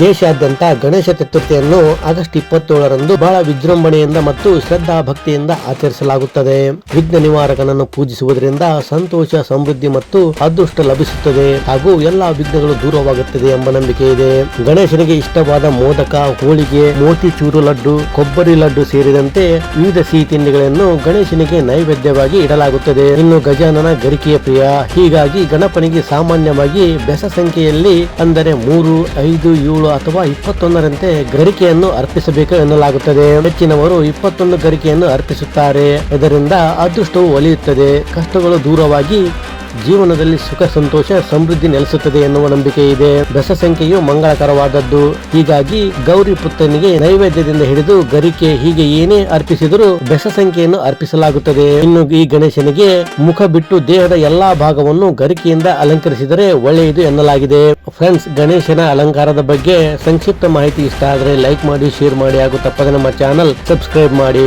ದೇಶಾದ್ಯಂತ ಗಣೇಶ ಚತುರ್ಥಿಯನ್ನು ಆಗಸ್ಟ್ ಇಪ್ಪತ್ತೇಳರಂದು ಬಹಳ ವಿಜೃಂಭಣೆಯಿಂದ ಮತ್ತು ಶ್ರದ್ಧಾ ಭಕ್ತಿಯಿಂದ ಆಚರಿಸಲಾಗುತ್ತದೆ. ವಿಘ್ನ ನಿವಾರಕನನ್ನು ಪೂಜಿಸುವುದರಿಂದ ಸಂತೋಷ, ಸಮೃದ್ಧಿ ಮತ್ತು ಅದೃಷ್ಟ ಲಭಿಸುತ್ತದೆ ಹಾಗೂ ಎಲ್ಲಾ ವಿಘ್ನಗಳು ದೂರವಾಗುತ್ತದೆ ಎಂಬ ನಂಬಿಕೆ ಇದೆ. ಗಣೇಶನಿಗೆ ಇಷ್ಟವಾದ ಮೋದಕ, ಹೋಳಿಗೆ ಮೋತಿಚೂರು ಲಡ್ಡು, ಕೊಬ್ಬರಿ ಲಡ್ಡು ಸೇರಿದಂತೆ ವಿವಿಧ ಸಿಹಿ ತಿಂಡಿಗಳನ್ನು ಗಣೇಶನಿಗೆ ನೈವೇದ್ಯವಾಗಿ ಇಡಲಾಗುತ್ತದೆ. ಇನ್ನು ಗಜಾನನ ಗರಿಕೆಯ ಪ್ರಿಯ. ಹೀಗಾಗಿ ಗಣಪನಿಗೆ ಸಾಮಾನ್ಯವಾಗಿ ಬೆಸ ಸಂಖ್ಯೆಯಲ್ಲಿ ಅಂದರೆ ಮೂರು, ಐದು ಏಳು ಅಥವಾ ಇಪ್ಪತ್ತೊಂದರಂತೆ ಗರಿಕೆಯನ್ನು ಅರ್ಪಿಸಬೇಕು ಎನ್ನಲಾಗುತ್ತದೆ. ಹೆಚ್ಚಿನವರು ಇಪ್ಪತ್ತೊಂದು ಗರಿಕೆಯನ್ನು ಅರ್ಪಿಸುತ್ತಾರೆ. ಇದರಿಂದ ಅದೃಷ್ಟವು ಒಲಿಯುತ್ತದೆ. ಕಷ್ಟಗಳು ದೂರವಾಗಿ ಜೀವನದಲ್ಲಿ ಸುಖ, ಸಂತೋಷ, ಸಮೃದ್ಧಿ ನೆಲೆಸುತ್ತದೆ ಎನ್ನುವ ನಂಬಿಕೆ ಇದೆ. ಬೆಸ ಸಂಖ್ಯೆಯು ಮಂಗಳಕರವಾದದ್ದು. ಹೀಗಾಗಿ ಗೌರಿ ಪುತ್ರನಿಗೆ ನೈವೇದ್ಯದಿಂದ ಹಿಡಿದು ಗರಿಕೆ ಹೀಗೆ ಏನೇ ಅರ್ಪಿಸಿದರೂ ಬೆಸ ಸಂಖ್ಯೆಯನ್ನು ಅರ್ಪಿಸಲಾಗುತ್ತದೆ. ಇನ್ನು ಈ ಗಣೇಶನಿಗೆ ಮುಖ ಬಿಟ್ಟು ದೇಹದ ಎಲ್ಲಾ ಭಾಗವನ್ನು ಗರಿಕೆಯಿಂದ ಅಲಂಕರಿಸಿದರೆ ಒಳ್ಳೆಯದು ಎನ್ನಲಾಗಿದೆ. ಫ್ರೆಂಡ್ಸ್, ಗಣೇಶನ ಅಲಂಕಾರದ ಬಗ್ಗೆ ಸಂಕ್ಷಿಪ್ತ ಮಾಹಿತಿ ಇಷ್ಟ ಆದರೆ ಲೈಕ್ ಮಾಡಿ, ಶೇರ್ ಮಾಡಿ ಹಾಗೂ ತಪ್ಪದೆ ನಮ್ಮ ಚಾನಲ್ ಸಬ್ಸ್ಕ್ರೈಬ್ ಮಾಡಿ.